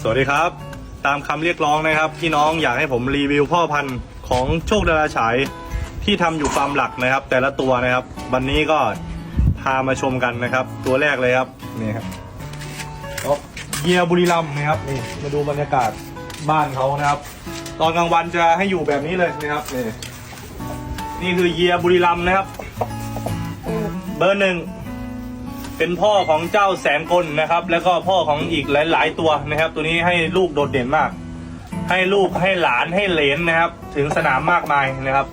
สวัสดีครับ ตามคำเรียกร้องนะครับพี่น้องอยากให้ผมรีวิวพ่อพันธุ์ของโชคดาราฉายที่ทำอยู่ฟาร์มหลักนะครับ แต่ละตัวนะครับ วันนี้ก็พามาชมกันนะครับ ตัวแรกเลยครับนี่ครับเยียบุรีรัมนะครับนี่มาดูบรรยากาศบ้านเขานะครับ ตอนกลางวันจะให้อยู่แบบนี้เลยนะครับนี่นี่คือเยียบุรีรัมนะครับ เบอร์หนึ่ง เป็นพ่อของเจ้าแสนกลนะครับ แล้วก็พ่อของอีกหลาย ๆ ตัวนะครับ ตัวนี้ให้ลูกโดดเด่นมาก ให้ลูกให้หลานให้เหลนนะครับ ถึงสนามมากมายนะครับ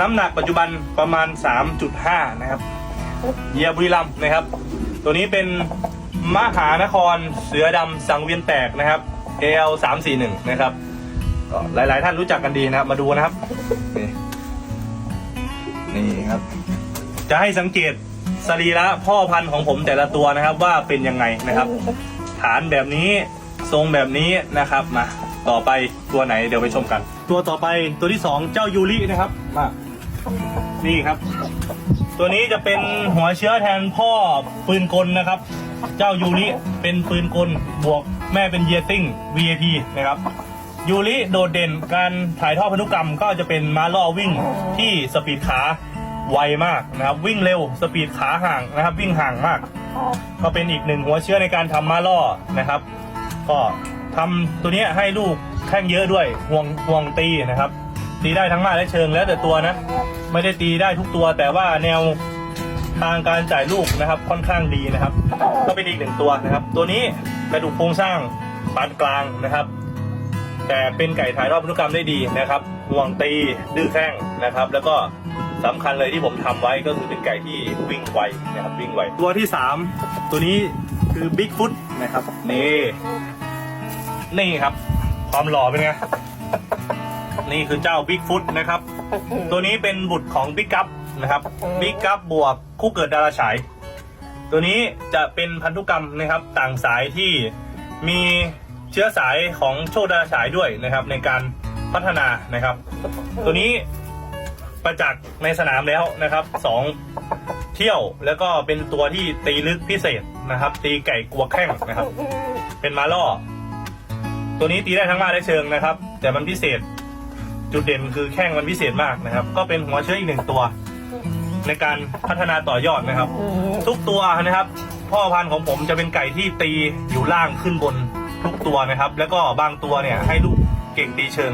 น้ำหนักปัจจุบันประมาณ 3.5 นะครับเยียบุรีรัมนะครับ ตัวนี้เป็นมหานครเสือดำสังเวียนแตกนะครับ AL 341นะครับก็หลาย ๆ ท่านรู้จักกันดีนะครับ มาดูนะครับ นี่นี่ครับ จะให้สังเกต สรีระพ่อพันธุ์ของผมแต่ละตัวนะครับว่าเป็นยังไงนะครับ ฐานแบบนี้ทรงแบบนี้นะครับมาต่อไปตัวไหนเดี๋ยวไปชมกัน ตัวต่อไปตัวที่สองเจ้ายูรินะครับมานี่ครับ ตัวนี้จะเป็นหัวเชื้อแทนพ่อปืนกลนะครับ เจ้ายูริเป็นปืนกลบวกแม่เป็นเยซิ่ง VIP นะครับยูริโดดเด่นการถ่ายทอดพันธุกรรมก็จะเป็นม้าล่อวิ่งที่สปีดขา ไวมากนะครับ วิ่งเร็วสปีดขาห่างนะครับ วิ่งห่างมาก ก็เป็นอีกหนึ่งหัวเชื้อในการทำม้าล่อนะครับ ก็ทำตัวเนี้ยให้ลูกแข้งเยอะด้วยห่วงห่วงตีนะครับ ตีได้ทั้งหน้าและเชิงแล้วแต่ตัวนะ ไม่ได้ตีได้ทุกตัว แต่ว่าแนวทางการจ่ายลูกนะครับค่อนข้างดีนะครับ ก็เป็นอีกหนึ่งตัวนะครับ ตัวนี้กระดูกโครงสร้างปานกลางนะครับ แต่เป็นไก่ถ่ายทอดพันธุกรรมได้ดีนะครับห่วงตีดื้อแข้งนะครับ แล้วก็ สำคัญเลยที่ผมทำไว้ก็คือเป็นไก่ที่วิ่งไวนะครับวิ่งไวตัวที่สามตัวนี้คือบิ๊กฟุตนะครับนี่นี่ครับ ความหล่อเป็นไงนี่คือเจ้าบิ๊กฟุตนะครับ ตัวนี้เป็นบุตรของบิ๊กกัปนะครับบิ๊กกัปบวกคู่เกิดดาราฉายตัวนี้จะเป็นพันธุกรรมนะครับต่างสายที่มีเชื้อสายของโชคดาราฉายด้วยนะครับ ในการพัฒนานะครับ ตัวนี้ ประจักษ์ในสนามแล้วนะครับสองเที่ยวแล้วก็เป็นตัวที่ตีลึกพิเศษนะครับ ตีไก่กลัวแข้งนะครับ เป็นมาล่อ ตัวนี้ตีได้ทั้งมาและเชิงนะครับ แต่มันพิเศษจุดเด่นคือแข้งมันพิเศษมากนะครับ ก็เป็นหัวเชื้ออีกหนึ่งตัว ในการพัฒนาต่อยอดนะครับ ทุกตัวนะครับ พ่อพันธุ์ของผมจะเป็นไก่ที่ตีอยู่ล่างขึ้นบนทุกตัวนะครับ แล้วก็บางตัวเนี่ยให้ลูกเก่งตีเชิง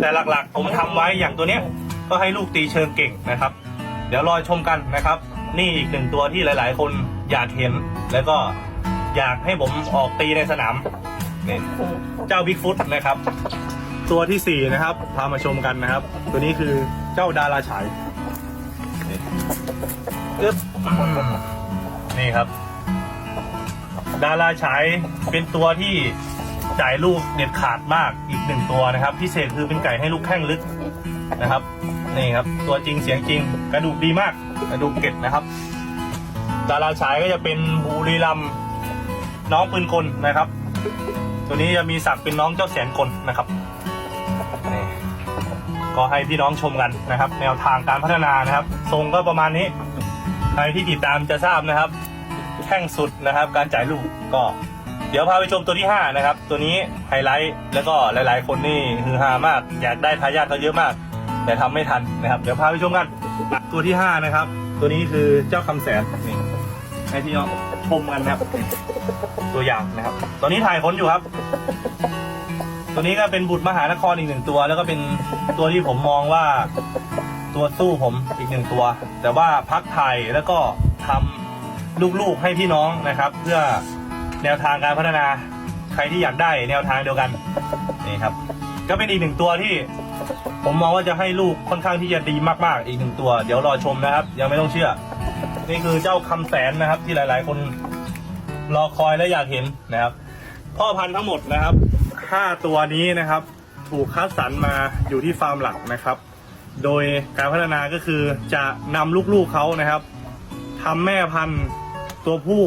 แต่หลักๆ ผมทำไว้อย่างตัวเนี้ย ก็ให้ลูกตีเชิงเก่งนะครับ เดี๋ยวรอชมกันนะครับ นี่อีกหนึ่งตัวที่หลาย ๆ คนอยากเห็น แล้วก็อยากให้ผมออกตีในสนามนี่เจ้าบิ๊กฟุตนะครับ ตัวที่สี่นะครับ พามาชมกันนะครับ ตัวนี้คือเจ้าดาราฉายอึ๊บนี่ครับ ดาราฉายเป็นตัวที่จ่ายลูกเด็ดขาดมากอีกหนึ่งตัวนะครับ พิเศษคือเป็นไก่ให้ลูกแข้งลึก นะครับ นี่ครับ ตัวจริงเสียงจริง กระดูกดีมาก กระดูกเก็ดนะครับ ดาราฉายก็จะเป็นบุรีรัมน้องปืนกลนะครับ ตัวนี้จะมีศักดิ์เป็นน้องเจ้าแสนกลนะครับนี่ก็ให้พี่น้องชมกันนะครับ แนวทางการพัฒนานะครับ ทรงก็ประมาณนี้ใครที่ติดตามจะทราบนะครับแข้งสุดนะครับ การจ่ายลูกก็ เดี๋ยวพาไปชมตัวที่ 5 นะครับ ตัวนี้ไฮไลท์แล้วก็หลาย ๆ คนนี่ฮือฮามาก อยากได้ทายาทเขาเยอะมาก แต่ทำไม่ทันนะครับ เดี๋ยวพาไปชมกันตัวที่5นะครับ ตัวนี้คือเจ้าคำแสนนี่ให้พี่น้องชมกันนะครับ ตัวอย่างนะครับตัวนี้ถ่ายผลอยู่ครับ ตัวนี้ก็เป็นบุตรมหานครอีกหนึ่งตัว แล้วก็เป็นตัวที่ผมมองว่าตัวสู้ผมอีกหนึ่งตัว แต่ว่าพักถ่ายแล้วก็ทำลูกๆให้พี่น้องนะครับ เพื่อแนวทางการพัฒนาใครที่อยากได้แนวทางเดียวกันนี่ครับ ก็เป็นอีกหนึ่งตัวที่ ผมมองว่าจะให้ลูกค่อนข้างที่จะดีมากๆอีกหนึ่งตัว เดี๋ยวรอชมนะครับ ยังไม่ต้องเชื่อ นี่คือเจ้าคำแสนนะครับ ที่หลาย ๆ คนรอคอยและอยากเห็นนะครับ พ่อพันธุ์ทั้งหมดนะครับ5ตัวนี้นะครับ ถูกคัดสรรมาอยู่ที่ฟาร์มหลักนะครับ โดยการพัฒนาก็คือจะนำลูกๆเขานะครับทำแม่พันธุ์ตัวผู้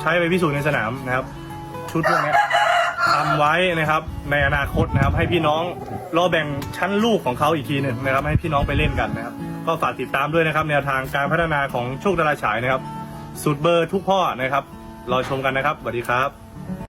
ใช้ไปพิสูจน์ในสนามนะครับ ชุดพวกนี้ทำไว้นะครับ ในอนาคตนะครับ ให้พี่น้อง รอแบ่งชั้นลูกของเขาอีกทีหนึ่งนะครับให้พี่น้องไปเล่นกันนะครับ ก็ฝากติดตามด้วยนะครับ แนวทางการพัฒนาของโชคดาราฉายนะครับสุดเบอร์ทุกพ่อนะครับรอชมกันนะครับสวัสดีครับ